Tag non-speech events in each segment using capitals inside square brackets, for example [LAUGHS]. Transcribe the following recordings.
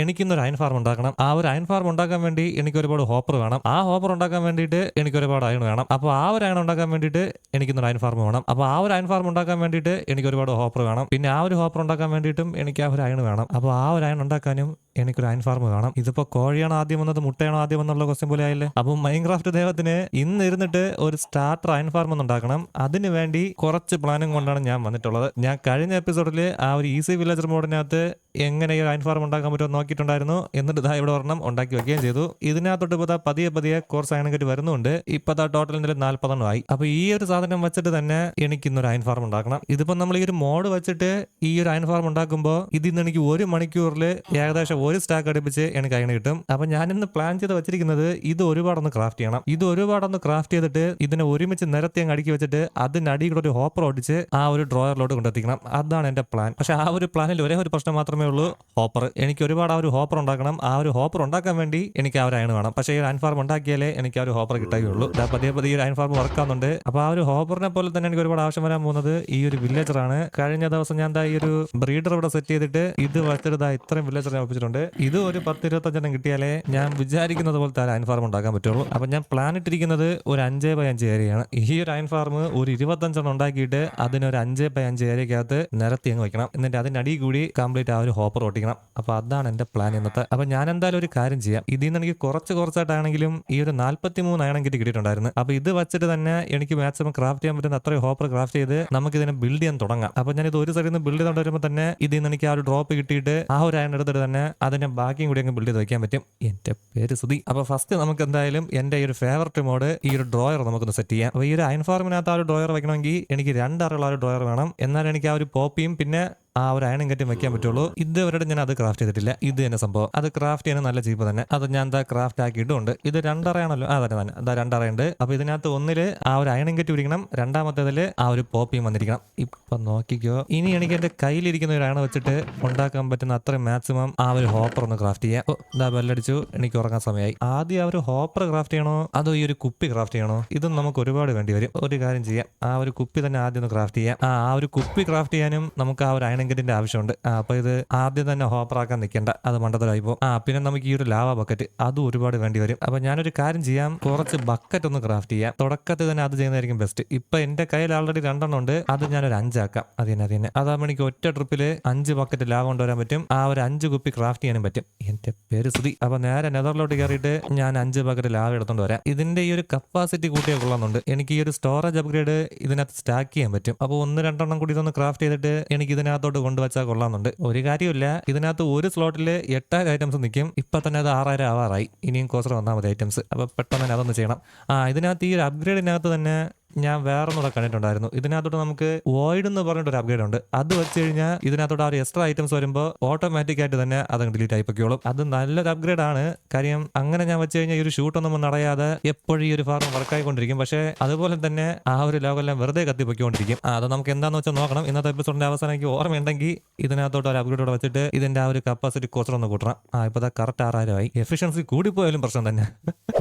എനിക്കിന്നൊരു iron farm ഉണ്ടാക്കണം. ആ ഒരു അയൺ ഫാർം ഉണ്ടാക്കാൻ വേണ്ടി എനിക്ക് ഒരുപാട് ഹോപ്പർ വേണം. ആ ഹോപ്പർ ഉണ്ടാക്കാൻ വേണ്ടിയിട്ട് എനിക്ക് ഒരുപാട് അയൺ വേണം. അപ്പോൾ ആ ഒരു അയൺ ഉണ്ടാക്കാൻ വേണ്ടിയിട്ട് എനിക്കിന്നൊരു അയൺ ഫാർം വേണം. അപ്പോൾ ആ ഒരു അയൺ ഫാർം ഉണ്ടാക്കാൻ വേണ്ടിയിട്ട് എനിക്ക് ഒരുപാട് ഹോപ്പർ വേണം. പിന്നെ ആ ഒരു ഹോപ്പർ ഉണ്ടാക്കാൻ വേണ്ടിയിട്ടും എനിക്ക് ആ ഒരു അയൺ വേണം. അപ്പോൾ ആ ഒരു അയൺ ഉണ്ടാക്കാനും എനിക്കൊരു അയൺ ഫാർം വേണം. ഇതിപ്പോ കോഴിയാണോ ആദ്യം വന്നത് മുട്ടയാണോ ആദ്യം വന്നുള്ള ക്വസ്റ്റ്യൻ പോലെ ആയില്ലേ? അപ്പം മൈൻക്രാഫ്റ്റ് ദൈവത്തിന് ഇന്ന് ഇരുന്നിട്ട് ഒരു സ്റ്റാർട്ടർ അയൺ ഫാർം ഉണ്ടാക്കണം. അതിന് വേണ്ടി കുറച്ച് പ്ലാനും കൊണ്ടാണ് ഞാൻ വന്നിട്ടുള്ളത്. ഞാൻ കഴിഞ്ഞ എപ്പിസോഡിൽ ആ ഒരു ഈസി വില്ലേജർ മോഡിനകത്ത് എങ്ങനെ ഈ അയൺ ഫാർം ഉണ്ടാക്കാൻ പറ്റുമോ നോക്കിയിട്ടുണ്ടായിരുന്നു. എന്നിട്ട് ഇതാ ഇവിടെ ഒരെണ്ണം ഉണ്ടാക്കി വെക്കുകയും ചെയ്തു. ഇതിനകത്തോട്ട് ഇപ്പോൾ പതിയെ പതിയെ അയൺ കെട്ടി വരുന്നുണ്ട്. ഇപ്പോൾ ദാ ടോട്ടൽ നില നാൽപ്പതെണ്ണം ആയി. അപ്പോൾ ഈ ഒരു സാധനം വെച്ചിട്ട് തന്നെ എനിക്ക് ഇന്നൊരു അയൺ ഫാർം ഉണ്ടാക്കണം. ഇതിപ്പോൾ നമ്മൾ ഈ ഒരു മോഡ് വെച്ചിട്ട് ഈ ഒരു അയൺ ഫാർം ഉണ്ടാക്കുമ്പോൾ ഇതിൽ എനിക്ക് ഒരു മണിക്കൂറിൽ ഏകദേശം ഒരു സ്റ്റാക്ക് അടുപ്പിച്ച് എനിക്ക് അയൺ കിട്ടും. അപ്പോൾ ഞാൻ ഇന്ന് പ്ലാൻ ചെയ്ത് വെച്ചിരിക്കുന്നത് ഇത് ഒരുപാടൊന്ന് ക്രാഫ്റ്റ് ചെയ്യണം. ഇത് ഒരുപാടൊന്ന് ക്രാഫ്റ്റ് ചെയ്തിട്ട് ഇതിനെ ഒരുമിച്ച് നിരത്തി അങ്ങ് അടുക്കി വെച്ചിട്ട് അതിനടിയിൽ ഒരു ഹോപ്പർ ഓടിച്ച് ആ ഒരു ഡ്രോയറിലോട്ട് കൊണ്ടെത്തിക്കണം. അതാണ് എന്റെ പ്ലാൻ പക്ഷേ ആ ഒരു പ്ലാനിൽ ഒരേ ഒരു പ്രശ്നം മാത്രമേ ഉള്ളൂ. ഹോപ്പർ. എനിക്ക് ഒരുപാട് ആ ഒരു ഹോപ്പർ ഉണ്ടാക്കണം. ആ ഒരു ഹോപ്പർ ഉണ്ടാക്കാൻ വേണ്ടി എനിക്ക് ആ ഒരു അയൺ വേണം. പക്ഷേ ഈ ഫാർം ഉണ്ടാക്കിയാലേ എനിക്ക് ആ ഒരു ഹോപ്പർ കിട്ടുകയുള്ളൂ. പതിയെ പതിയെ ഒരു അയൺ ഫാർം വർക്കാവുന്നുണ്ട്. അപ്പൊ ആ ഒരു ഹോപ്പറിനെ പോലെ തന്നെ എനിക്ക് ഒരുപാട് ആവശ്യം വരാൻ പോകുന്നത് ഈ ഒരു വില്ലേജറാണ്. കഴിഞ്ഞ ദിവസം ഞാൻ ഈ ഒരു ബ്രീഡർ ഇവിടെ സെറ്റ് ചെയ്തിട്ട് ഇത് ദാ ഇത്രയും വില്ലേജർ ഞാൻ ഒപ്പിച്ചിട്ടുണ്ട്. ഇത് ഒരു പത്ത് ഇരുപത്തഞ്ചെണ്ണം കിട്ടിയാലേ ഞാൻ വിചാരിക്കുന്നത് പോലത്തെ അയൺ ഫാർം ഉണ്ടാക്കാൻ പറ്റുള്ളൂ. അപ്പൊ ഞാൻ പ്ലാൻ ഇട്ടിരിക്കുന്നത് ഒരു അഞ്ച് ബൈ അഞ്ച് ഏരിയയാണ്. ഈ ഒരു അയൺ ഫാർം ഒരു ഇരുപത്തഞ്ചെണ്ണം ഉണ്ടാക്കിയിട്ട് അതിനൊരു അഞ്ച് ബൈ അഞ്ച് ഏരിയക്കകത്ത് നിരത്തി അങ്ങ് വെക്കണം എന്നിട്ട് അതിനടി കൂടി കംപ്ലീറ്റ് ആ ഒരു ഹോപ്പർ ഓട്ടിക്കണം അപ്പൊ അതാണ് എന്റെ പ്ലാൻ ഇന്നത്തെ. അപ്പൊ ഞാൻ എന്തായാലും ഒരു കാര്യം ചെയ്യാം. ഇതിൽ നിന്ന് എനിക്ക് കുറച്ച് കുറച്ചായിട്ടാണെങ്കിലും ഈ ഒരു നാല്പത്തി മൂന്ന് അയണം കിട്ടി കിട്ടിയിട്ടുണ്ടായിരുന്നു. അപ്പൊ ഇത് വെച്ചിട്ട് തന്നെ എനിക്ക് മാക്സിമം ക്രാഫ്റ്റ് ചെയ്യാൻ പറ്റുന്ന അത്രയും ഹോപ്പർ ക്രാഫ്റ്റ് ചെയ്ത് നമുക്ക് ഇതിനെ ബിൽഡ് ചെയ്യാൻ തുടങ്ങാം. അപ്പൊ ഞാൻ ഇത് ഒരു സൈഡിൽ നിന്ന് ബിൽഡ് ചെയ്തുകൊണ്ട് വരുമ്പോൾ തന്നെ ഇതിൽ നിന്ന് എനിക്ക് ആ ഒരു ഡ്രോപ്പ് കിട്ടിയിട്ട് ആ ഒരു അയൺ എടുത്തിട്ട് തന്നെ അതിനെ ബാക്കിയും കൂടി അങ്ങ് ബിൽഡ് ചെയ്ത് വയ്ക്കാൻ പറ്റും. എന്റെ പേര് സുധി അപ്പൊ ഫസ്റ്റ് നമുക്ക് എന്തായാലും എന്റെ ഈ ഒരു ഫേവററ്റ് മോഡ് ഈ ഒരു ഡ്രോയർ നമുക്കൊന്ന് സെറ്റ് ചെയ്യാം. അപ്പൊ ഈ ഒരു അയൺ ഫാർമിനകത്ത് ആ ഒരു ഡ്രോയർ വെക്കണമെങ്കിൽ എനിക്ക് രണ്ടറുള്ള ഒരു ഡ്രോയർ വേണം. എന്നാൽ എനിക്ക് ആ ഒരു പോപ്പിയും പിന്നെ ആ ഒരു അയണും കെറ്റും വെക്കാൻ പറ്റുള്ളൂ. ഇതുവരെ ഞാൻ അത് ക്രാഫ്റ്റ് ചെയ്തിട്ടില്ല. ഇത് തന്നെ സംഭവം. അത് ക്രാഫ്റ്റ് ചെയ്യാൻ നല്ല ചീപ്പ് തന്നെ. അത് ഞാൻ എന്താ ക്രാഫ്റ്റ് ആക്കിയിട്ടുണ്ട്. ഇത് രണ്ടറയാണല്ലോ ആ തന്നെ തന്നെ അതാ രണ്ടറയുണ്ട് അപ്പൊ ഇതിനകത്ത് ഒന്നിൽ ആ ഒരു അയണും കെറ്റ് ഇരിക്കണം രണ്ടാമത്തേതിൽ ആ ഒരു പോപ്പിയും വന്നിരിക്കണം. ഇപ്പൊ നോക്കിക്കോ. ഇനി എനിക്ക് എന്റെ കയ്യിലിരിക്കുന്ന ഒരു അയണ വെച്ചിട്ട് ഉണ്ടാക്കാൻ പറ്റുന്ന അത്രയും മാക്സിമം ആ ഒരു ഹോപ്പർ ഒന്ന് ക്രാഫ്റ്റ് ചെയ്യാം. ഓ ഇതാ ബെല്ലടിച്ചു. എനിക്ക് ഉറങ്ങാൻ സമയമായി ആദ്യം ആ ഒരു ഹോപ്പർ ക്രാഫ്റ്റ് ചെയ്യണോ? അതോ ഈ ഒരു കുപ്പി ക്രാഫ്റ്റ് ചെയ്യണോ? ഇതും നമുക്ക് ഒരുപാട് വേണ്ടി വരും. ഒരു കാര്യം ചെയ്യാം. ആ ഒരു കുപ്പി തന്നെ ആദ്യം ഒന്ന് ക്രാഫ്റ്റ് ചെയ്യാം. ആ ഒരു കുപ്പി ക്രാഫ്റ്റ് ചെയ്യാനും നമുക്ക് ആ ഒരു അയണങ്കറ്റിന്റെ ആവശ്യമുണ്ട്. അപ്പോൾ അപ്പൊ ഇത് ആദ്യം തന്നെ ഹോപ്പർ ആക്കാൻ നിൽക്കേണ്ട. അത് മണ്ടത്തരായി പോകും ആ പിന്നെ നമുക്ക് ഈ ഒരു ലാവ ബക്കറ്റ് അതും ഒരുപാട് വേണ്ടി വരും. അപ്പൊ ഞാനൊരു കാര്യം ചെയ്യാം. കുറച്ച് ബക്കറ്റ് ഒന്ന് ക്രാഫ്റ്റ് ചെയ്യാം. തുടക്കത്തിൽ തന്നെ അത് ചെയ്യുന്നതായിരിക്കും ബെസ്റ്റ് ഇപ്പൊ എന്റെ കയ്യിൽ ആൾറെഡി രണ്ടെണ്ണം ഉണ്ട്. അത് ഞാനൊരു അഞ്ചാക്കാം അത് തന്നെ അത് തന്നെ അതാകുമ്പോൾ എനിക്ക് ഒറ്റ ട്രിപ്പിൽ അഞ്ച് ബക്കറ്റ് ലാവ കൊണ്ടുവരാൻ പറ്റും. ആ ഒരു അഞ്ച് കുപ്പി ക്രാഫ്റ്റ് ചെയ്യാനും പറ്റും. എന്റെ പേര് ശ്രുതി. അപ്പൊ നേരെ നെതറിലോട്ട് കയറിയിട്ട് ഞാൻ അഞ്ച് ബക്കറ്റ് ലാവ എടുത്തോണ്ട് വരാം. ഇതിന്റെ ഈ ഒരു കപ്പാസിറ്റി കൂട്ടിയ കൊള്ളുന്നുണ്ട്. എനിക്ക് ഈ ഒരു സ്റ്റോറേജ് അപ്ഗ്രേഡ് ഇതിനകത്ത് സ്റ്റാക്ക് ചെയ്യാൻ പറ്റും. അപ്പോൾ ഒന്ന് രണ്ടെണ്ണം കൂടി ഇതൊന്ന് ക്രാഫ്റ്റ് ചെയ്തിട്ട് എനിക്ക് ഇതിനകത്തോട്ട് കൊണ്ടുവച്ചാൽ കൊള്ളാമെന്നുണ്ട്. ഒരു കാര്യമില്ല ഇതിനകത്ത് ഒരു സ്ലോട്ടിൽ എട്ടായിരം ഐറ്റംസ് നിൽക്കും. ഇപ്പം തന്നെ അത് ആറായിരം ആവാറായി. ഇനിയും കോസ്റ്റർ വന്നാൽ മതി ഐറ്റംസ് അപ്പോൾ പെട്ടെന്ന് തന്നെ അതൊന്ന് ചെയ്യണം. ആ ഇതിനകത്ത് ഈ ഒരു അപ്ഗ്രേഡിനകത്ത് തന്നെ ഞാൻ വേറൊന്നുകൂടെ കണ്ടിട്ടുണ്ടായിരുന്നു. ഇതിനകത്തോട്ട് നമുക്ക് വോയിഡ് എന്ന് പറഞ്ഞിട്ട് ഒരു അപ്ഗ്രേഡ് ഉണ്ട്. അത് വെച്ച് കഴിഞ്ഞാൽ ഇതിനകത്തോട്ട് ആ ഒരു എക്സ്ട്രാ ഐറ്റംസ് വരുമ്പോൾ ഓട്ടോമാറ്റിക് ആയിട്ട് തന്നെ അത് ഡിലീറ്റ് ആയി പൊക്കോളും അത് നല്ലൊരു അപ്ഗ്രേഡ് ആണ്. കാര്യം അങ്ങനെ ഞാൻ വെച്ച് കഴിഞ്ഞാൽ ഈ ഒരു ഷൂട്ടൊന്നും നടയാതെ എപ്പോഴും ഈ ഒരു ഫാർം വർക്കായിക്കൊണ്ടിരിക്കും പക്ഷേ അതുപോലെ തന്നെ ആ ഒരു ലോകമെല്ലാം വെറുതെ കത്തിപ്പോയിക്കൊണ്ടിരിക്കും അത് നമുക്ക് എന്താന്ന് വെച്ചാൽ നോക്കണം. ഇന്നത്തെ എപ്പിസോഡിന്റെ അവസാനം എനിക്ക് ഓർമ്മയുണ്ടെങ്കിൽ ഇതിനകത്തോട്ട് ഒരു അപ്ഗ്രേഡ് കൂടെ വെച്ചിട്ട് ഇതിന്റെ ആ ഒരു കപ്പാസിറ്റി കുറച്ചൊന്ന് കൂട്ടണം. ആ ഇപ്പൊ കറക്റ്റ് ആറായിരം ആയി എഫിഷ്യൻസി കൂടിപ്പോയാലും പ്രശ്നം തന്നെ.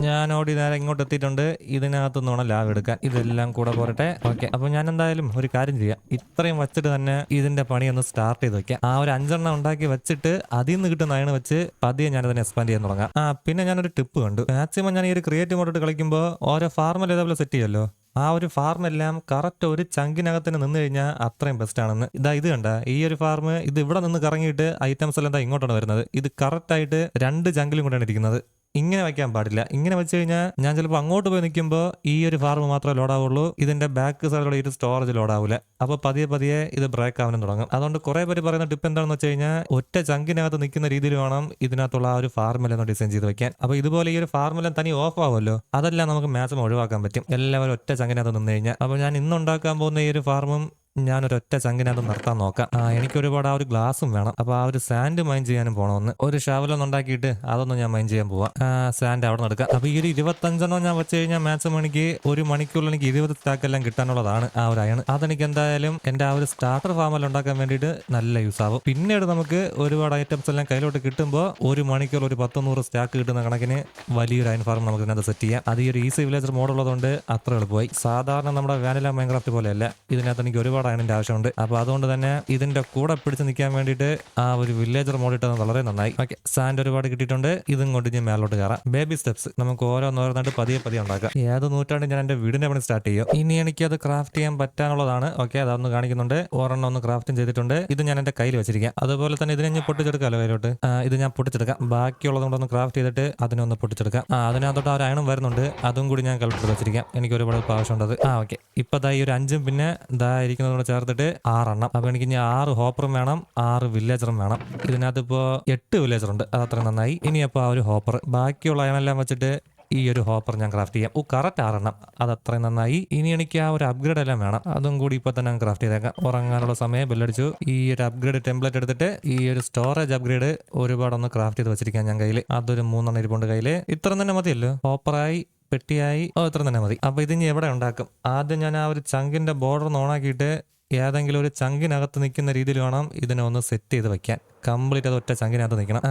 ഞാൻ ഓടി നേരെ ഇങ്ങോട്ട് എത്തിയിട്ടുണ്ട് ഇതിനകത്ത് നിന്നാണ് ലാഭം എടുക്കാൻ. ഇതെല്ലാം കൂടെ പോരട്ടെ. ഓക്കെ. അപ്പൊ ഞാൻ എന്തായാലും ഒരു കാര്യം ചെയ്യാം. ഇത്രയും വെച്ചിട്ട് തന്നെ ഇതിന്റെ പണി ഒന്ന് സ്റ്റാർട്ട് ചെയ്ത് വെക്കാം. ആ ഒരു അഞ്ചെണ്ണം ഉണ്ടാക്കി വെച്ചിട്ട് അതിൽ നിന്ന് കിട്ടുന്ന അയണ് വെച്ച് പതിയെ ഞാൻ അതിനെ എക്സ്പാൻഡ് ചെയ്യാൻ തുടങ്ങാം. ആ പിന്നെ ഞാനൊരു ടിപ്പ് കണ്ടു. മാക്സിമം ഞാൻ ഈ ഒരു ക്രിയേറ്റീവ് മോഡോട്ട് കളിക്കുമ്പോൾ ഓരോ ഫാർമൽ ഇതേപോലെ സെറ്റ് ചെയ്യല്ലോ. ആ ഒരു ഫാർം എല്ലാം കറക്റ്റ് ഒരു ചങ്കിനകത്തിന് നിന്ന് കഴിഞ്ഞാൽ അത്രയും ബെസ്റ്റ് ആണെന്ന്. ഇതാ ഇത് കണ്ട. ഈ ഒരു ഫാർം ഇത് ഇവിടെ നിന്ന് കറങ്ങിയിട്ട് ഐറ്റംസ് എല്ലാം ഇങ്ങോട്ടാണ് വരുന്നത്. ഇത് കറക്റ്റ് ആയിട്ട് രണ്ട് ചങ്കിലും കൊണ്ടാണ് ഇരിക്കുന്നത്. ഇങ്ങനെ വയ്ക്കാൻ പാടില്ല. ഇങ്ങനെ വെച്ച് കഴിഞ്ഞാൽ ഞാൻ ചിലപ്പോൾ അങ്ങോട്ട് പോയി നിൽക്കുമ്പോൾ ഈ ഒരു ഫാർമ് മാത്രമേ ലോഡാവുള്ളൂ ഇതിന്റെ ബാക്ക് സൈഡിലുള്ള ഈ ഒരു സ്റ്റോറേജ് ലോഡാവില്ല അപ്പോൾ പതിയെ പതിയെ ഇത് ബ്രേക്ക് ആവാനും തുടങ്ങും. അതുകൊണ്ട് കുറെ പേര് പറയുന്ന ടിപ്പ് എന്താണെന്ന് വെച്ച് കഴിഞ്ഞാൽ ഒറ്റ ചങ്കിനകത്ത് നിൽക്കുന്ന രീതിയിൽ വേണം ഇതിനകത്തുള്ള ആ ഒരു ഫാർമെല്ലാം ഡിസൈൻ ചെയ്ത് വെക്കാൻ. അപ്പോൾ ഇതുപോലെ ഈ ഒരു ഫാർമെല്ലാം തനി ഓഫ് ആവുമല്ലോ അതെല്ലാം നമുക്ക് മാക്സിമം ഒഴിവാക്കാൻ പറ്റും. എല്ലാവരും ഒറ്റ ചങ്കിനകത്ത് നിന്ന് കഴിഞ്ഞാൽ. അപ്പോൾ ഞാൻ ഇന്നുണ്ടാക്കാൻ പോകുന്ന ഈ ഒരു ഫാർമും ഞാനൊരു ഒറ്റ ചങ്കിനകത്ത് നിർത്താൻ നോക്കാം. ആ എനിക്ക് ഒരുപാട് ആ ഒരു ഗ്ലാസും വേണം. അപ്പൊ ആ ഒരു സാൻഡ് മൈൻ ചെയ്യാനും പോണമെന്ന് ഒരു ഷാവലൊന്നും ഉണ്ടാക്കിയിട്ട് അതൊന്നും ഞാൻ മൈൻ ചെയ്യാൻ പോവാം. സാൻഡ് അവിടെ നടക്കാം അപ്പൊ ഈ ഒരു ഇരുപത്തഞ്ചെണ്ണം ഞാൻ വെച്ച് കഴിഞ്ഞാൽ മാക്സിമം എനിക്ക് ഒരു മണിക്കൂറിൽ എനിക്ക് ഇരുപത് സ്റ്റാക്ക് എല്ലാം കിട്ടാനുള്ളതാണ് ആ ഒരു അയൺ അതെനിക്ക് എന്തായാലും എന്റെ ആ ഒരു സ്റ്റാർട്ടർ ഫാമെല്ലാം ഉണ്ടാക്കാൻ വേണ്ടിയിട്ട് നല്ല യൂസ് ആവും. പിന്നീട് നമുക്ക് ഒരുപാട് ഐറ്റംസ് എല്ലാം കയ്യിലോട്ട് കിട്ടുമ്പോൾ ഒരു മണിക്കൂർ ഒരു പത്ത് നൂറ് സ്റ്റാക്ക് കിട്ടുന്ന കണക്കിന് വലിയൊരു അയൺ ഫാർം നമുക്ക് ഇതിനകത്ത് സെറ്റ് ചെയ്യാം. അത് ഈ ഒരു ഈസി വില്ലേജർ മോഡുള്ളതുകൊണ്ട് അത്ര എളുപ്പമായി. സാധാരണ നമ്മുടെ വാനില മൈൻക്രാഫ്റ്റ് പോലെയല്ല. ഇതിനകത്ത് എനിക്ക് ഒരുപാട് ഒരുപാട് അയണിന്റെ ആവശ്യമുണ്ട്. അപ്പൊ അതുകൊണ്ട് തന്നെ ഇതിന്റെ കൂടെ പിടിച്ച് നിൽക്കാൻ വേണ്ടിയിട്ട് ആ ഒരു വില്ലേജർ മോഡ് ഇട്ടത് വളരെ നന്നായി. ഓക്കെ സാൻഡ് ഒരുപാട് കിട്ടിയിട്ടുണ്ട്. ഇതും കൊണ്ട് ഞാൻ മേലോട്ട് കയറാം. ബേബി സ്റ്റെപ്സ് നമുക്ക് ഓരോന്നോരോന്നായിട്ട് പതിയെ പതിയെ ഉണ്ടാക്കാം. ഏത് നൂറ്റാണ്ട് ഞാൻ എന്റെ വീടിന്റെ പണി സ്റ്റാർട്ട് ചെയ്യും. ഇനി എനിക്ക് അത് ക്രാഫ്റ്റ് ചെയ്യാൻ പറ്റാനുള്ളതാണ്. ഓക്കെ അതൊന്ന് കാണിക്കുന്നുണ്ട്. ഒരെണ്ണം ഒന്ന് ക്രാഫ്റ്റും ചെയ്തിട്ടുണ്ട്. ഇത് ഞാൻ എന്റെ കയ്യിൽ വെച്ചിരിക്കാം. അതുപോലെ തന്നെ ഇതിനെ ഞാൻ പൊട്ടിച്ചെടുക്കാമല്ലോ കയ്യിലോട്ട്? ഇത് ഞാൻ പൊട്ടിച്ചെടുക്കാം. ബാക്കിയുള്ളത് കൊണ്ടൊന്ന് ക്രാഫ്റ്റ് ചെയ്തിട്ട് അതിനെ ഒന്ന് പൊട്ടിച്ചെടുക്കാം. ആ അതിനകത്തോട്ട് ഒരു അയണും വരുന്നുണ്ട്. അതും കൂടി ഞാൻ കളക്ട് വെച്ചിരിക്കാം. എനിക്ക് ഒരുപാട് ആവശ്യമുണ്ടത് ആവശ്യമുണ്ട് ആ ഓക്കെ. ഇപ്പൊ ഈ ഒരു അഞ്ചും പിന്നെ ദാ ഇരിക്കുന്നതും കൂടെ ചേർത്തിട്ട് ആറെണ്ണം. അപ്പൊ എനിക്ക് ഇനി ആറ് ഹോപ്പറും വേണം ആറ് വില്ലേജറും വേണം. ഇതിനകത്ത് ഇപ്പോ എട്ട് വില്ലേജറുണ്ട്. അത് അത്ര നന്നായി. ഇനി അപ്പോൾ ആ ഒരു ഹോപ്പർ. ബാക്കിയുള്ള അയണെല്ലാം വെച്ചിട്ട് ഈ ഒരു ഹോപ്പർ ഞാൻ ക്രാഫ്റ്റ് ചെയ്യാം. ഓ കറക്റ്റ് ആറെണ്ണം. അത് അത്രയും നന്നായി. ഇനി എനിക്ക് ആ ഒരു അപ്ഗ്രേഡ് എല്ലാം വേണം. അതും കൂടി ഇപ്പൊ തന്നെ ക്രാഫ്റ്റ് ചെയ്തേക്കാം. ഉറങ്ങാനുള്ള സമയം ബെല്ലടിച്ചു. ഈ ഒരു അപ്ഗ്രേഡ് ടെംപ്ലേറ്റ് എടുത്തിട്ട് ഈ ഒരു സ്റ്റോറേജ് അപ്ഗ്രേഡ് ഒരുപാടൊന്ന് ക്രാഫ്റ്റ് ചെയ്ത് വെച്ചിരിക്കാം ഞാൻ കയ്യിൽ അതൊരു മൂന്നെണ്ണം ഇരിപ്പുണ്ട് കയ്യിൽ ഇത്ര തന്നെ മതിയല്ലോ? ഹോപ്പറായി പെട്ടിയായി ഓ ഇത്ര തന്നെ മതി. അപ്പൊ ഇതിനി എവിടെ ഉണ്ടാക്കും? ആദ്യം ഞാൻ ആ ഒരു ചങ്കിന്റെ ബോർഡർ ഓണാക്കിയിട്ട് ഏതെങ്കിലും ഒരു ചങ്കിനകത്ത് നിൽക്കുന്ന രീതിയിൽ വേണം ഇതിനെ ഒന്ന് സെറ്റ് ചെയ്ത് വെക്കാൻ കംപ്ലീറ്റ് അത് ഒറ്റ ചങ്കിനകത്ത് നിൽക്കണം.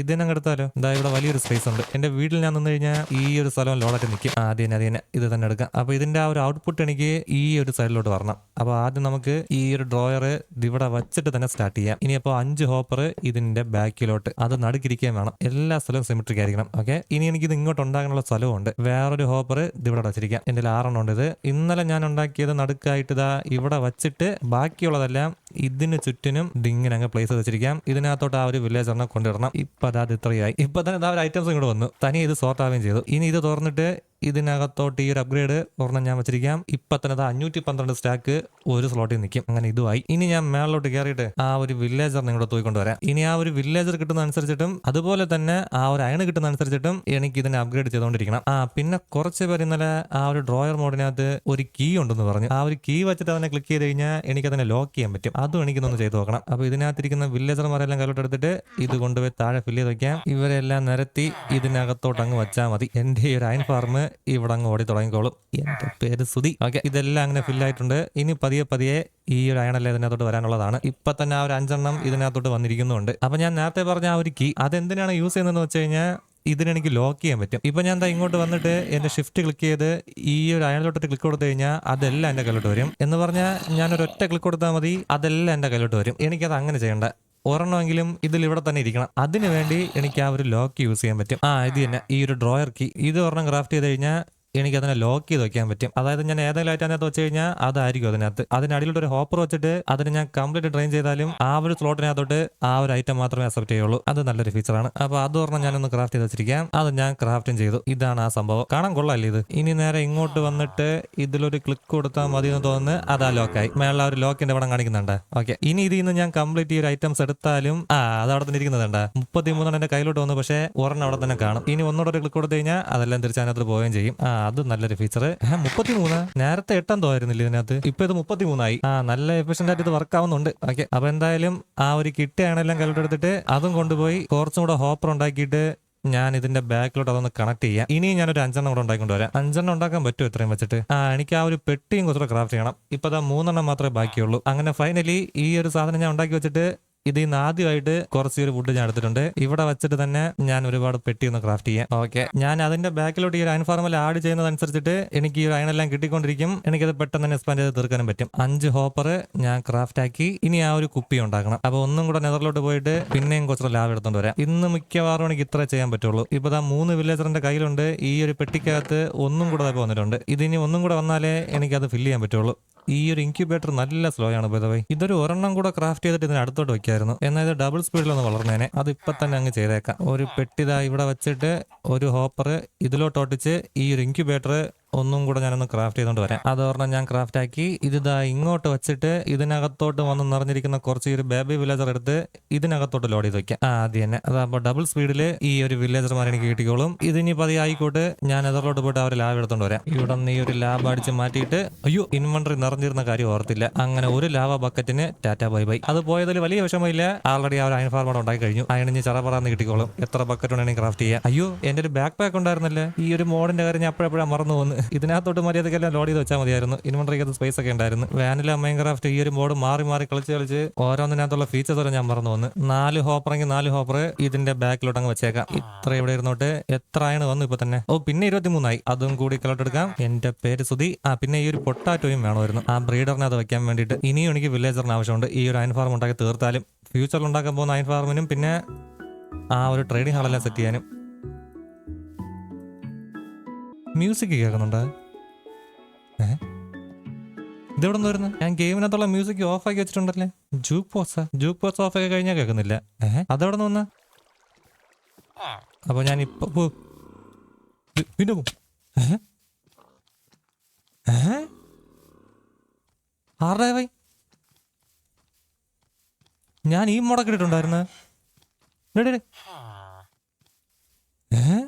ഇതിനങ്ങ് എടുത്താലോ ഇതാ ഇവിടെ വലിയൊരു സ്പേസ് ഉണ്ട്. എന്റെ വീട്ടിൽ ഞാൻ നിന്ന് കഴിഞ്ഞാൽ ഈ ഒരു സ്ഥലം ലോഡായിട്ട് നിൽക്കും. ആദ്യം തന്നെ തന്നെ ഇത് തന്നെ എടുക്കാം. അപ്പൊ ഇതിന്റെ ആ ഒരു ഔട്ട്പുട്ട് എനിക്ക് ഈ ഒരു സൈഡിലോട്ട് വരണം. അപ്പൊ ആദ്യം നമുക്ക് ഈ ഒരു ഡ്രോയർ ഇവിടെ വെച്ചിട്ട് തന്നെ സ്റ്റാർട്ട് ചെയ്യാം. ഇനി അപ്പോൾ അഞ്ച് ഹോപ്പർ ഇതിന്റെ ബാക്കിലോട്ട് അത് നടുക്കിരിക്കാൻ വേണം. എല്ലാ സ്ഥലവും സിമിട്രിക് ആയിരിക്കണം. ഓക്കെ ഇനി എനിക്ക് ഇത് ഇങ്ങോട്ട് ഉണ്ടാകാനുള്ള സ്ഥലമുണ്ട് വേറൊരു ഹോപ്പർ ഇത് ഇവിടെ വെച്ചിരിക്കാം. എന്റെ ആറെണ്ണം ഉണ്ട് ഇത്. ഇന്നലെ ഞാൻ ഉണ്ടാക്കിയത് നടുക്കായിട്ട് ഇതാ ഇവിടെ വച്ചിട്ട് ബാക്കിയുള്ളതെല്ലാം ഇതിന് ചുറ്റിനും ഇതിങ്ങനെ അങ്ങ് പ്ലേസ് വെച്ചിരിക്കാം. ഇതിനകത്തോട്ട് ആ ഒരു വില്ലേജറിനെ കൊണ്ടിടണം ഇപ്പൊ അതാ ഇത്രയായി. ഇപ്പൊ തന്നെ ഇതാ ഒരു ഐറ്റംസ് ഇങ്ങോട്ട് വന്നു. തനി ഇത് സോർട്ട് ആവുകയും ചെയ്തു. ഇനി ഇത് തുറന്നിട്ട് ഇതിനകത്തോട്ട് ഈ ഒരു അപ്ഗ്രേഡ് ഒരെണ്ണം ഞാൻ വെച്ചിരിക്കാം. ഇപ്പൊ തന്നെ അഞ്ഞൂറ്റി പന്ത്രണ്ട് സ്റ്റാക്ക് ഒരു സ്ലോട്ടിൽ നിൽക്കും. അങ്ങനെ ഇതുമായി. ഇനി ഞാൻ മേളിലോട്ട് കയറിയിട്ട് ആ ഒരു വില്ലേജർ നിങ്ങളുടെ തൂക്കിക്കൊണ്ട് വരാം. ഇനി ആ ഒരു വില്ലേജർ കിട്ടുന്ന അനുസരിച്ചിട്ടും അതുപോലെ തന്നെ ആ ഒരു അയണ് കിട്ടുന്ന അനുസരിച്ചിട്ടും എനിക്ക് ഇതിനെ അപ്ഗ്രേഡ് ചെയ്തുകൊണ്ടിരിക്കണം ആ പിന്നെ കുറച്ച് പേര് ഇന്നലെ ആ ഒരു ഡ്രോയർ മോഡിനകത്ത് ഒരു കീ ഉണ്ടെന്ന് പറഞ്ഞു. ആ ഒരു കീ വെച്ചിട്ട് അതിനെ ക്ലിക്ക് ചെയ്ത് കഴിഞ്ഞാൽ എനിക്ക് അതിനെ ലോക്ക് ചെയ്യാൻ പറ്റും. അതും എനിക്കൊന്ന് ചെയ്തു നോക്കണം. അപ്പൊ ഇതിനകത്തിരിക്കുന്ന വില്ലേജർമാരെല്ലാം കയ്യിലോട്ട് ഇത് കൊണ്ടുപോയി താഴെ ഫില്ല് ചെയ്ത് വയ്ക്കാം ഇവരെല്ലാം നിരത്തി ഇതിനകത്തോട്ട് അങ്ങ് വെച്ചാൽ മതി. എന്റെ ഈ ഒരു അയൺ ഫാർം ഇവിടെ അങ്ങ് ഓടി തുടങ്ങിക്കോളും എന്റെ പേര് സുതി ഓക്കെ ഇതെല്ലാം അങ്ങനെ ഫില്ലായിട്ടുണ്ട് ഇനി പതിയെ പതിയെ ഈ ഒരു അയണല്ലേ ഇതിനകത്തോട്ട് വരാനുള്ളതാണ്. ഇപ്പൊ തന്നെ ആ ഒരു അഞ്ചെണ്ണം ഇതിനകത്തോട്ട് വന്നിരിക്കുന്നുണ്ട്. അപ്പൊ ഞാൻ നേരത്തെ പറഞ്ഞ ആ ഒരു കീ അതെന്തിനാണ് യൂസ് ചെയ്യുന്നതെന്ന് വെച്ച് കഴിഞ്ഞാൽ ഇതിനെനിക്ക് ലോക്ക് ചെയ്യാൻ പറ്റും. ഇപ്പൊ ഞാൻ എന്താ ഇങ്ങോട്ട് വന്നിട്ട് എന്റെ ഷിഫ്റ്റ് ക്ലിക്ക് ചെയ്ത് ഈ ഒരു അയണിലോട്ട് ക്ലിക്ക് കൊടുത്തു കഴിഞ്ഞാൽ അതെല്ലാം എന്റെ കയ്യിലോട്ട് വരും. എന്ന് പറഞ്ഞാൽ ഞാൻ ഒരു ഒറ്റ ക്ലിക്ക് കൊടുത്താൽ മതി അതെല്ലാം എന്റെ കയ്യിലോട്ട് വരും. എനിക്കത് അങ്ങനെ ചെയ്യണ്ട. ഒരെണ്ണമെങ്കിലും ഇതിൽ ഇവിടെ തന്നെ ഇരിക്കണം. അതിനു വേണ്ടി എനിക്ക് ആ ഒരു ലോക്ക് യൂസ് ചെയ്യാൻ പറ്റും. ആ ഇത് തന്നെ. ഈ ഒരു ഡ്രോയർ കീ ഇത് ഒരെണ്ണം ക്രാഫ്റ്റ് ചെയ്ത് കഴിഞ്ഞാൽ എനിക്ക് അതിനെ ലോക്ക് ചെയ്ത് വെക്കാൻ പറ്റും. അതായത് ഞാൻ ഏതെങ്കിലും ആയിട്ട് അതിനകത്ത് വെച്ച് കഴിഞ്ഞാൽ അതായിരിക്കും അതിനകത്ത്. അതിനടിയിലോട്ട് ഒരു ഹോപ്പർ വെച്ചിട്ട് അതിന് ഞാൻ കംപ്ലീറ്റ് ഡ്രെയിൻ ചെയ്താലും ആ ഒരു സ്ലോട്ടിനകത്തോട്ട് ആ ഒരു ഐറ്റം മാത്രമേ അക്സെപ്റ്റ് ചെയ്യുള്ളൂ. അത് നല്ലൊരു ഫീച്ചറാണ് അപ്പൊ അത് പറഞ്ഞാൽ ഞാനൊന്ന് ക്രാഫ്റ്റ് ചെയ്ത് വെച്ചിരിക്കാം. അത് ഞാൻ ക്രാഫ്റ്റും ചെയ്തു. ഇതാണ് ആ സംഭവം. കാണാൻ കൊള്ളാല്ലേ ഇത്? ഇനി നേരെ ഇങ്ങോട്ട് വന്നിട്ട് ഇതിലൊരു ക്ലിക്ക് കൊടുത്താൽ മതി എന്ന് തോന്നുന്നു. അതാ ലോക്കായി മേളിൽ ആ ഒരു ലോക്കിന്റെ പടം കാണിക്കുന്നുണ്ട്. ഓക്കെ ഇനി ഇതിൽ നിന്ന് ഞാൻ കംപ്ലീറ്റ് ഈ ഒരു ഐറ്റംസ് എടുത്താലും ആ അത് അവിടെ തന്നെ ഇരിക്കുന്നതുണ്ട് മുപ്പത്തി മൂന്നെണ്ണം എന്റെ കയ്യിലോട്ട് വന്നു. പക്ഷേ ഒരെണ്ണം അവിടെ തന്നെ കാണും. ഇനി ഒന്നുകൂടെ ഒരു ക്ലിക്ക് കൊടുത്തു കഴിഞ്ഞാൽ അതെല്ലാം തിരിച്ച് അതിനകത്ത് പോവുകയും ചെയ്യും. ആ അത് നല്ലൊരു ഫീച്ചർ മുപ്പത്തി മൂന്ന് നേരത്തെ എട്ടാം തോന്നുന്നില്ല ഇതിനകത്ത്? ഇപ്പൊ ഇത് മുപ്പത്തി മൂന്നായി ആ നല്ല എഫിഷ്യന്റ് ആയിട്ട് ഇത് വർക്ക് ആവുന്നുണ്ട്. ഓക്കെ അപ്പൊ എന്തായാലും ആ ഒരു കിട്ടിയാണെല്ലാം കയ്യിലോട്ട് എടുത്തിട്ട് അതും കൊണ്ടുപോയി കുറച്ചും കൂടെ ഹോപ്പർ ഉണ്ടാക്കിയിട്ട് ഞാൻ ഇതിന്റെ ബാക്കിലോട്ട് അതൊന്ന് കണക്ട് ചെയ്യാം. ഇനി ഒരു അഞ്ചെണ്ണം കൂടെ ഉണ്ടാക്കിക്കൊണ്ട് വരാം. അഞ്ചെണ്ണം ഉണ്ടാക്കാൻ പറ്റുമോ ഇത്രയും വെച്ചിട്ട്? ആ എനിക്ക് ആ ഒരു പെട്ടിയും കുറച്ചുകൂടെ ക്രാഫ്റ്റ് ചെയ്യണം. ഇപ്പൊ മൂന്നെണ്ണം മാത്രമേ ബാക്കിയുള്ളൂ. അങ്ങനെ ഫൈനലി ഈ ഒരു സാധനം ഞാൻ ഉണ്ടാക്കി വെച്ചിട്ട് ഇതിൽ നിന്ന് ആദ്യമായിട്ട് കുറച്ച് ഒരു വുഡ് ഞാൻ എടുത്തിട്ടുണ്ട്. ഇവിടെ വെച്ചിട്ട് തന്നെ ഞാൻ ഒരുപാട് പെട്ടി ഒന്ന് ക്രാഫ്റ്റ് ചെയ്യാം. ഓക്കെ ഞാൻ അതിന്റെ ബാക്കിലോട്ട് ഈ ഒരു അയൺ ഫാർമൽ ആഡ് ചെയ്യുന്നതനുസരിച്ചിട്ട് എനിക്ക് ഈ ഒരു അയണെല്ലാം കിട്ടിക്കൊണ്ടിരിക്കും. എനിക്കത് പെട്ടെന്ന് തന്നെ എക്സ്പാൻഡ് ചെയ്ത് തീർക്കാനും പറ്റും. അഞ്ച് ഹോപ്പർ ഞാൻ ക്രാഫ്റ്റ് ആക്കി ഇനി ആ ഒരു കുപ്പി ഉണ്ടാക്കണം. അപ്പൊ ഒന്നും കൂടെ നെതറിലോട്ട് പോയിട്ട് പിന്നെയും കുറച്ച് ലാഭം എടുത്തോണ്ട് വരാം. ഇന്ന് മിക്കവാറും എനിക്ക് ഇത്ര ചെയ്യാൻ പറ്റുള്ളൂ. ഇപ്പൊ ആ മൂന്ന് വില്ലേജറിന്റെ കയ്യിലുണ്ട്. ഈ ഒരു പെട്ടിക്കകത്ത് ഒന്നും കൂടെ വന്നിട്ടുണ്ട്. ഇതിനി ഒന്നും കൂടെ വന്നാലേ എനിക്കത് ഫില്ല് ചെയ്യാൻ പറ്റുള്ളൂ. ഈ ഒരു ഇൻക്യുബേറ്റർ നല്ല സ്ലോ ആണ് ബൈ ഇതൊരു ഒരെണ്ണം കൂടെ ക്രാഫ്റ്റ് ചെയ്തിട്ട് ഇതിന് അടുത്തോട്ട് വെക്കായിരുന്നു. എന്നാൽ ഇത് ഡബിൾ സ്പീഡിലൊന്ന് വളർന്നേനെ. അത് ഇപ്പൊ തന്നെ അങ്ങ് ചെയ്തേക്കാം. ഒരു പെട്ടിതാ ഇവിടെ വെച്ചിട്ട് ഒരു ഹോപ്പർ ഇതിലോട്ട് ഒട്ടിച്ച് ഈ ഒരു ഇൻക്യുബേറ്റർ ഒന്നും കൂടെ ഞാനൊന്ന് ക്രാഫ്റ്റ് ചെയ്തുകൊണ്ട് വരാം. അത് പറഞ്ഞാൽ ഞാൻ ക്രാഫ്റ്റ് ആക്കി ഇത് ഇങ്ങോട്ട് വെച്ചിട്ട് ഇതിനകത്തോട്ട് വന്ന് നിറഞ്ഞിരിക്കുന്ന കുറച്ച് ഒരു ബേബി വില്ലേജർ എടുത്ത് ഇതിനകത്തോട്ട് ലോഡ് ചെയ്ത് വെക്കാം. ആ അത് തന്നെ. അതാകുമ്പോൾ ഡബിൾ സ്പീഡിൽ ഈ ഒരു വില്ലേജർമാർ എനിക്ക് കിട്ടിക്കോളും. ഇതിനി പതി ആയിക്കോട്ട് ഞാൻ എതിർലോട്ട് പോയിട്ട് അവർ ലാബ് എടുത്തോണ്ട് വരാം. ഇവിടെ നിന്ന് ഈ ഒരു ലാബ് അടിച്ച് മാറ്റിയിട്ട് അയ്യോ ഇൻവെന്ററി നിറഞ്ഞിരുന്ന കാര്യം ഓർത്തില്ല. അങ്ങനെ ഒരു ലാവ ബക്കറ്റിന് ടാറ്റ ബൈ ബൈ. അത് പോയതിൽ വലിയ വിഷമമില്ല. ആൾറെഡി ഒരു അയൺ ഫാർമർ ഉണ്ടാക്കി കഴിഞ്ഞു. അയണിഞ്ഞ് ചറപറാന്ന് കിട്ടിക്കോളും. എത്ര ബക്കറ്റ് വേണമെങ്കിൽ ക്രാഫ്റ്റ് ചെയ്യാം. അയ്യോ എന്റെ ഒരു ബാക്ക് പാക്ക് ഉണ്ടായിരുന്നല്ലേ? ഈ ഒരു മോഡിന്റെ കാര്യം ഞാൻ അപ്പോഴപ്പോഴാണ് മറന്നു പോകുന്നു ഇതിനകത്തോട്ട് മര്യാദക്കെല്ലാം ലോഡ് ചെയ്ത് വെച്ചാൽ മതിയായിരുന്നു. ഇൻവെന്ററിക്കകത്ത് സ്പേസ് ഒക്കെ ഉണ്ടായിരുന്നു. വാനില മൈൻക്രാഫ്റ്റ് ഈ ഒരു ബോർഡ് മാറി മാറി കളിച്ച് കളിച്ച് ഓരോന്നിനകത്തുള്ള ഫീച്ചേഴ്സ് വരെ ഞാൻ മറന്നു വന്നു നാല് ഹോപ്പറെങ്കിൽ നാല് ഹോപ്പർ ഇതിന്റെ ബാക്കിലോട്ട് അങ്ങ് വെച്ചേക്കാം. ഇത്ര ഇവിടെ ഇരുന്നോട്ട്? എത്ര ആണ് വന്നു ഇപ്പൊ തന്നെ? ഓ പിന്നെ ഇരുപത്തിമൂന്നായി. അതും കൂടി കളോട്ട് എടുക്കാം. എന്റെ പേര് സുധി. ആ പിന്നെ ഈ ഒരു പൊട്ടാറ്റോയും വേണമായിരുന്നു. ആ ബ്രീഡറിനെ അത് വെക്കാൻ വേണ്ടിയിട്ട് ഇനിയും എനിക്ക് വില്ലേജറിന് ആവശ്യമുണ്ട്. ഈ ഒരു അയൻ ഫാർം ഉണ്ടാക്കി തീർത്താലും ഫ്യൂച്ചറിൽ ഉണ്ടാക്കാൻ പോകുന്ന അയൻ ഫാർമിനും പിന്നെ ആ ഒരു ട്രേഡിംഗ് ഹാളെല്ലാം സെറ്റ് ചെയ്യാനും. മ്യൂസിക് കേൾക്കുന്നുണ്ടോ. ഏ? ഇതെവിടെ നിന്ന് വരുന്നത് ഞാൻ ഗെയിമിനകത്തുള്ള മ്യൂസിക് ഓഫ് ആക്കി വെച്ചിട്ടുണ്ടല്ലേ? ജൂക്ക് പോസാ ജൂക്ക് പോസ് ഓഫ് ആക്കി കഴിഞ്ഞാൽ കേൾക്കുന്നില്ല. ഏഹ് അതെവിടെ നിന്ന് വന്ന? അപ്പൊ ഞാൻ ഇപ്പൊ പിന്നെ? ഏഹ്? ആരുടെ വൈ ഞാൻ ഈ മുടക്കിട്ടുണ്ടായിരുന്ന ഏഹ്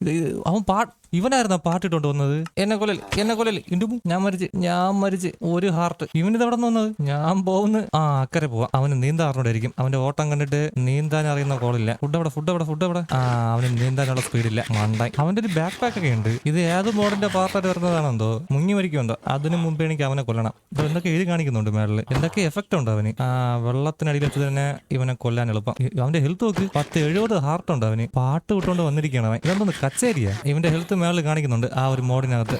ഇത് അവൻ പാട്ട് ഇവനായിരുന്ന പാട്ടിട്ടോണ്ട് വന്നത്? എന്നെ കൊല്ലൽ എന്നെ കൊല്ലൽ ഇണ്ടും ഞാൻ മരിച്ച് ഞാൻ മരിച്ച്. ഒരു ഹാർട്ട് ഇവൻ എവിടെ നിന്ന് വന്നത്? ഞാൻ പോകുന്ന ആ അക്കരെ പോവാം. അവന് നീന്താൻ അറിഞ്ഞോണ്ടായിരിക്കും അവന്റെ ഓട്ടം കണ്ടിട്ട് നീന്താൻ അറിയുന്ന കോളില്ല ഫുഡ് എവിടെ ഫുഡ് എവിടെ ഫുഡ് എവിടെ? ആ അവന് നീന്താനുള്ള സ്പീഡില്ല മണ്ടായി അവന്റെ ഒരു ബാക്ക് പാക്ക് ഒക്കെ ഉണ്ട്. ഇത് ഏത് മോഡിന്റെ പാർട്ടായിട്ട് വരുന്നതാണെന്തോ? മുങ്ങി മരിക്കുമെന്തോ അതിനു മുമ്പ് എനിക്ക് അവനെ കൊല്ലണം. ഇപ്പൊ എന്തൊക്കെ എഴുതി കാണിക്കുന്നുണ്ട് മേളിൽ എന്തൊക്കെ എഫക്റ്റ് ഉണ്ട് അവന്? ആ വെള്ളത്തിനടിയിൽ വെച്ച് തന്നെ ഇവനെ കൊല്ലാൻ എളുപ്പം. അവന്റെ ഹെൽത്ത് നോക്ക്. പത്ത് എഴുപത് ഹാർട്ട് ഉണ്ട് അവന്. പാട്ട് വിട്ടുകൊണ്ട് വന്നിരിക്കുകയാണ് അവൻ. ഇതെന്തോന്ന് കച്ചേരിയാ? ഇവന്റെ ഹെൽത്ത് മേളിൽ കാണിക്കുന്നുണ്ട്. ആ ഒരു മോഡിനകത്ത്.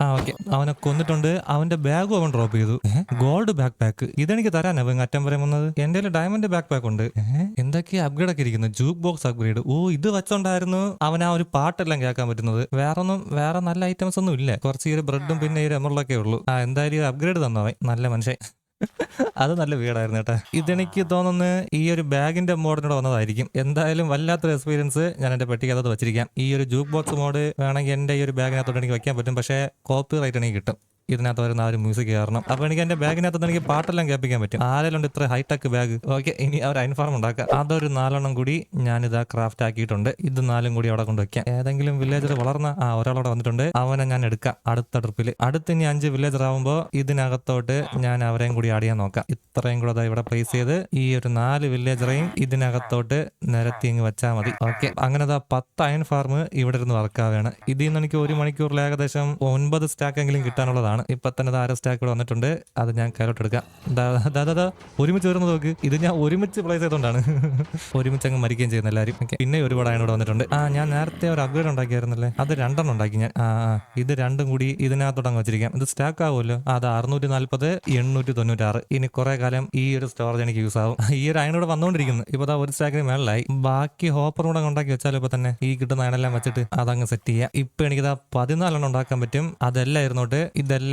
ആ ഓക്കെ. അവനെ കൊന്നിട്ടുണ്ട്. അവന്റെ ബാഗും അവൻ ഡ്രോപ്പ് ചെയ്തു. ഗോൾഡ് ബാക്ക് പാക്ക് ഇതെനിക്ക് തരാനാ അറ്റം വരെ വന്നത്? എന്റെ ഡയമണ്ട് ബാക്ക് പാക്ക് ഉണ്ട്. എന്തൊക്കെ എന്തൊക്കെയാ അപ്ഗ്രേഡ് ഒക്കെ ഇരിക്കുന്നു? ജൂക്ക് ബോക്സ് അപ്ഗ്രേഡ് ഓ ഇത് വെച്ചോണ്ടായിരുന്നു അവൻ ആ ഒരു പാട്ടെല്ലാം കേൾക്കാൻ പറ്റുന്നത്. വേറെ ഒന്നും വേറെ നല്ല ഐറ്റംസ് ഒന്നും ഇല്ല. കുറച്ച് ഈ ഒരു ബ്രെഡും പിന്നെ ഈ ഒരു എമറിലൊക്കെ ഉള്ളൂ. ആ എന്തായാലും അപ്ഗ്രേഡ് തന്നവൻ. നല്ല മനുഷ്യൻ. അത് നല്ല വീടായിരുന്നു കേട്ടോ. ഇതെനിക്ക് തോന്നുന്നു ഈ ഒരു ബാഗിന്റെ മോഡിനോട് വന്നതായിരിക്കും. എന്തായാലും വല്ലാത്തൊരു എക്സ്പീരിയൻസ് ഞാൻ എന്റെ പെട്ടിക്കകത്ത് വെച്ചിരിക്കാം. ഈ ഒരു ജൂക്ക് ബോക്സ് മോഡ് വേണമെങ്കിൽ എന്റെ ഈ ഒരു ബാഗിനകത്തോട്ട് എനിക്ക് വെക്കാൻ പറ്റും. പക്ഷേ കോപ്പി റൈറ്റ് എനിക്ക് കിട്ടും. ഇതിനകത്ത് വരുന്ന ആ ഒരു മ്യൂസിക് കാരണം. അപ്പൊ എനിക്ക് എന്റെ ബാഗിനകത്ത് എനിക്ക് പാട്ടെല്ലാം കേൾപ്പിക്കാൻ പറ്റും. ആരെല്ലാം ഇത്ര ഹൈടെക് ബാഗ് ഓക്കെ ഇനി അവർ അയിൻഫാർം ഉണ്ടാക്കാം അതൊരു നാലെണ്ണം കൂടി ഞാൻ ഇത് ക്രാഫ്റ്റ് ആക്കിയിട്ടുണ്ട്. ഇത് നാലും കൂടി അവിടെ കൊണ്ട് വെക്കാം. ഏതെങ്കിലും വില്ലേജർ വളർന്ന ആ ഒരാളവിടെ വന്നിട്ടുണ്ട്. അവനെ ഞാൻ എടുക്കാം അടുത്ത ട്രിപ്പിൽ അടുത്ത് ഇനി അഞ്ച് വില്ലേജർ ആവുമ്പോൾ ഇതിനകത്തോട്ട് ഞാൻ അവരെയും കൂടി ആഡ് ചെയ്യാൻ നോക്കാം. ഇത്രയും കൂടെ ഇവിടെ പ്ലേസ് ചെയ്ത് ഈ ഒരു നാല് വില്ലേജറെയും ഇതിനകത്തോട്ട് നിരത്തി ഇങ്ങ് വെച്ചാൽ മതി. ഓക്കെ അങ്ങനെ പത്ത് അയൺ ഫാർമ് ഇവിടെ ഇരുന്ന് വർക്കാവുകയാണ് ഇതിൽ നിന്ന് എനിക്ക് ഒരു മണിക്കൂറിൽ ഏകദേശം ഒൻപത് സ്റ്റാക്ക് എങ്കിലും കിട്ടാനുള്ളതാണ് ഇപ്പൊ തന്നെ താര സ്റ്റാക്ക് ഇവിടെ വന്നിട്ടുണ്ട്. അത് ഞാൻ കയറോട്ട് എടുക്കാം. ദാദാ ഒരുമിച്ച് വരുന്നത് നോക്ക്. ഇത് ഞാൻ ഒരുമിച്ച് പ്ലേസ് ചെയ്തോണ്ടാണ് [LAUGHS] ഒരുമിച്ച് അങ്ങ് മരിക്കുകയും ചെയ്യുന്ന എല്ലാവരും. പിന്നെ ഒരുപാട് അയണോട് വന്നിട്ടുണ്ട്. ആ ഞാൻ നേരത്തെ ഒരു അപ്ഗ്രേഡ് ഉണ്ടാക്കിയായിരുന്നല്ലേ? അത് രണ്ടെണ്ണം ഉണ്ടാക്കി ഞാൻ. ആ ഇത് രണ്ടും കൂടി ഇതിനകത്തോട്ട് അങ്ങ് വെച്ചിരിക്കാം. ഇത് സ്റ്റാക്ക് ആവുമല്ലോ? അത് അറുന്നൂറ്റി നാല്പത് എണ്ണൂറ്റി തൊണ്ണൂറ്റാറ് ഇനി കുറെ കാലം ഈ ഒരു സ്റ്റോറേജ് എനിക്ക് യൂസ് ആവും. [LAUGHS] ഈ ഒരു അയണോട് വന്നുകൊണ്ടിരിക്കുന്നു ഇപ്പൊ ദാ ഒരു സ്റ്റാക്കിന് മേളിലായി. ബാക്കി ഹോപ്പർ കൂടെ ഉണ്ടാക്കി വെച്ചാലും ഇപ്പൊ തന്നെ? ഈ കിട്ടുന്ന അയണെല്ലാം വെച്ചിട്ട് അതങ്ങ് സെറ്റ് ചെയ്യാം. ഇപ്പൊ എനിക്കിതാ പതിനാലെണ്ണം ഉണ്ടാക്കാൻ പറ്റും. അതെല്ലാം ഇരുന്നോട്ട്. ഇതെല്ലാം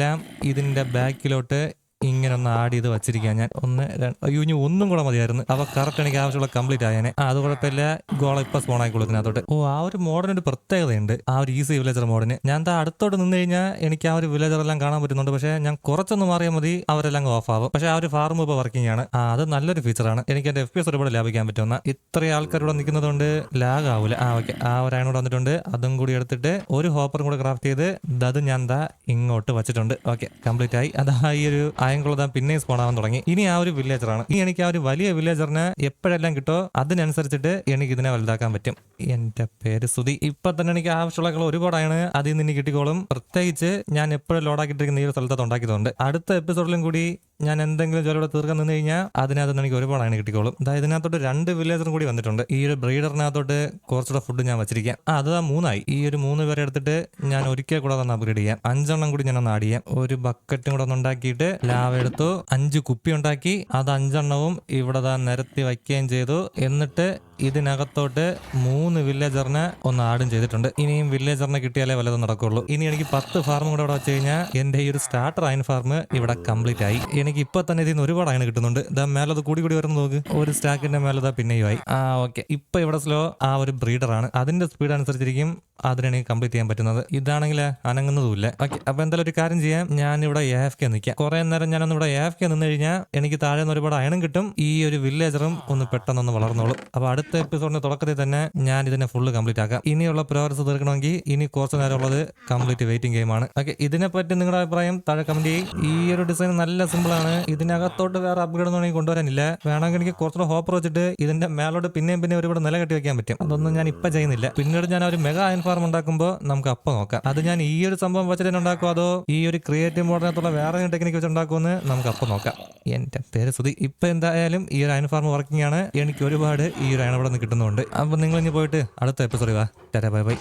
ഇതിന്റെ ബാക്കിലോട്ട് ഇങ്ങനെ ഒന്ന് ആഡ് ചെയ്ത് വെച്ചിരിക്കാൻ ഞാൻ ഒന്ന് അയ്യോ ഇനി ഒന്നും കൂടെ മതിയായിരുന്നു. അപ്പൊ കറക്റ്റ് എനിക്ക് ആവശ്യമുള്ള കംപ്ലീറ്റ് ആയനെ. ആ അത് കുഴപ്പമില്ല. ഗോള ഇപ്പൊ സ്പോൺ ആയിക്കോളൂ ഇതിനകത്തോട്ട്. ഓ ആ ഒരു മോഡിന് ഒരു പ്രത്യേകതയുണ്ട്. ആ ഒരു ഈസി വില്ലേജർ മോഡിന് ഞാൻ എന്താ അടുത്തോട്ട് നിന്ന് കഴിഞ്ഞാൽ എനിക്ക് ആ ഒരു വില്ലേജർ എല്ലാം കാണാൻ പറ്റുന്നുണ്ട്. പക്ഷേ ഞാൻ കുറച്ചൊന്ന് മാറിയാൽ മതി. അവരെല്ലാം ഓഫ് ആവും. പക്ഷേ ആ ഒരു ഫാർമ് ഇപ്പോൾ വർക്കിംഗ് ആണ്. ആ അത് നല്ലൊരു ഫീച്ചറാണ് എനിക്ക് എന്റെ എഫ് പി എസ് ഒരുപാട് ലാഭിക്കാൻ പറ്റുന്ന ഇത്രയും ഇവിടെ നിൽക്കുന്നതുകൊണ്ട് ലാഗ് ആവില്ല ആ ഓക്കെ ആ ഒരു അയൺ വന്നിട്ടുണ്ട്. അതും കൂടി എടുത്തിട്ട് ഒരു ഹോപ്പറും കൂടെ ക്രാഫ്റ്റ് ചെയ്ത് അത് ഞാൻ ദാ ഇങ്ങോട്ട് വെച്ചിട്ടുണ്ട്. ഓക്കെ കംപ്ലീറ്റ് ആയി. അതാ ഈ ഒരു ആയങ്കുളതാ പിന്നെയും സ്പോൺ ആവാൻ തുടങ്ങി. ഇനി ആ ഒരു വില്ലേജറാണ് ഇനി എനിക്ക് ആ ഒരു വലിയ വില്ലേജറിനെ എപ്പോഴെല്ലാം കിട്ടോ അതിനനുസരിച്ചിട്ട് എനിക്ക് ഇതിനെ വലുതാക്കാൻ പറ്റും. എന്റെ പേര് സുതി ഇപ്പൊ തന്നെ എനിക്ക് ആവശ്യമുള്ള ഒരുപാടാണ്. അതിൽ നിന്ന് കിട്ടിക്കോളും. പ്രത്യേകിച്ച് ഞാൻ എപ്പോഴും ലോഡാക്കിയിട്ടിരിക്കുന്ന ഈ ഒരു സ്ഥലത്ത് ഉണ്ടാക്കിയതുകൊണ്ട്. അടുത്ത എപ്പിസോഡിലും കൂടി ഞാൻ എന്തെങ്കിലും ജോലിയുടെ തീർക്കാൻ നിന്ന് കഴിഞ്ഞാൽ അതിനകത്ത് എനിക്ക് അങ്ങനെ കിട്ടിക്കോളും. അതായത് ഇതിനകത്തോട്ട് രണ്ട് വില്ലേജറും കൂടി വന്നിട്ടുണ്ട്. ഈ ഒരു ബ്രീഡറിനകത്തോട്ട് കുറച്ചുകൂടെ ഫുഡ് ഞാൻ വെച്ചിരിക്കാം. ആ അത് മൂന്നായി. ഈ ഒരു മൂന്ന് പേരെ എടുത്തിട്ട് ഞാൻ ഒരിക്കൽ കൂടെ ഒന്ന് അപ്ഗ്രേഡ് ചെയ്യാം. അഞ്ചെണ്ണം കൂടി ഞാൻ ഒന്ന് ആഡ് ചെയ്യാം. ഒരു ബക്കറ്റും കൂടെ ഒന്ന് ഉണ്ടാക്കിയിട്ട് ലാവ എടുത്തു. അഞ്ച് കുപ്പി ഉണ്ടാക്കി. അത് അഞ്ചെണ്ണവും ഇവിടെ നിരത്തി വയ്ക്കുകയും ചെയ്തു. എന്നിട്ട് ഇതിനകത്തോട്ട് മൂന്ന് വില്ലേജറിനെ ഒന്ന് ആഡും ചെയ്തിട്ടുണ്ട്. ഇനിയും വില്ലേജറിനെ കിട്ടിയാലേ വല്ലതും നടക്കുള്ളൂ. ഇനി എനിക്ക് പത്ത് ഫാർമും കൂടെ ഇവിടെ വെച്ച് കഴിഞ്ഞാൽ എന്റെ ഈ ഒരു സ്റ്റാർട്ടർ അയൻ ഫാർം ഇവിടെ കംപ്ലീറ്റ് ആയി. എനിക്ക് ഇപ്പൊ തന്നെ ഇതിൽ നിന്ന് ഒരുപാട് അങ്ങനെ കിട്ടുന്നുണ്ട്. ഇതാ മേലത് കൂടി കൂടി വരുന്ന നോക്ക്. ഒരു സ്റ്റാക്കിന്റെ മേലതാ പിന്നെയും ആയി ആ ഓക്കെ. ഇപ്പൊ ഇവിടെ സ്ലോ ആ ഒരു ബ്രീഡർ ആണ്. അതിന്റെ സ്പീഡ് അനുസരിച്ചിരിക്കും അതിനാണ് കംപ്ലീറ്റ് ചെയ്യാൻ പറ്റുന്നത്. ഇതാണെങ്കിൽ അനങ്ങുന്നതുമില്ല. ഓക്കെ. അപ്പൊ എന്തായാലും ഒരു കാര്യം ചെയ്യാം. ഞാൻ ഇവിടെ എഫ് കെ നിൽക്കാം. കുറെ നേരം ഞാനൊന്ന് ഇവിടെ എഫ് കെ നിന്ന് കഴിഞ്ഞാൽ എനിക്ക് താഴെ നിന്ന് ഒരുപാട് അയണം കിട്ടും. ഈ ഒരു വില്ലേജറും ഒന്ന് പെട്ടെന്നൊന്ന് വളർന്നോളും. അപ്പൊ അടുത്ത എപ്പിസോഡിന്റെ തുടക്കത്തിൽ തന്നെ ഞാൻ ഇതിനെ ഫുള്ള് കംപ്ലീറ്റ് ആക്കാം. ഇനിയുള്ള പ്രോഗ്രസ് തീർക്കണമെങ്കിൽ ഇനി കുറച്ച് നേരം ഉള്ളത് കംപ്ലീറ്റ് വെയിറ്റിംഗ് ഗെയിമാണ് ഓക്കെ. ഇതിനെപ്പറ്റി നിങ്ങളുടെ അഭിപ്രായം താഴെ കമന്റ് ചെയ്യും. ഈ ഒരു ഡിസൈൻ നല്ല സിമ്പിൾ ആണ് ഇതിനകത്തോട്ട് വേറെ അപ്ഗ്രേഡ് ഒന്നും കൊണ്ടുവരാനില്ല. വേണമെങ്കിൽ എനിക്ക് കുറച്ചുകൂടെ ഹോപ്പർ വെച്ചിട്ട് ഇതിന്റെ മേലോട്ട് പിന്നെയും പിന്നെ ഒരുപാട് നില കെട്ടി വെക്കാൻ പറ്റും. അതൊന്നും ഞാൻ ഇപ്പൊ ചെയ്യുന്നില്ല. പിന്നീട് ഞാൻ ഒരു മെഗാ അയൻ ഫാർം ഉണ്ടാക്കുമ്പോൾ നമുക്ക് അപ്പൊ നോക്കാം. അത് ഞാൻ ഈ ഒരു സംഭവം വെച്ചിട്ട് തന്നെ ഉണ്ടാക്കുമോ അതോ ഈ ഒരു ക്രിയേറ്റീവ് മോഡിനകത്തുള്ള വേറെ ടെക്നിക്ക് വെച്ച് ഉണ്ടാക്കുമെന്ന് നമുക്ക് അപ്പൊ നോക്കാം. എന്റെ പേര് സുധി ഇപ്പൊ എന്തായാലും ഈ ഒരു അയൻ ഫാർം വർക്കിംഗ് ആണ്. എനിക്ക് ഒരുപാട് ഈ ഒരു അയൺ അവിടെ നിന്ന് കിട്ടുന്നുണ്ട്. അപ്പൊ നിങ്ങൾ ഇനി പോയിട്ട് അടുത്ത എപ്പിസോഡ് വാ. Tata bye bye.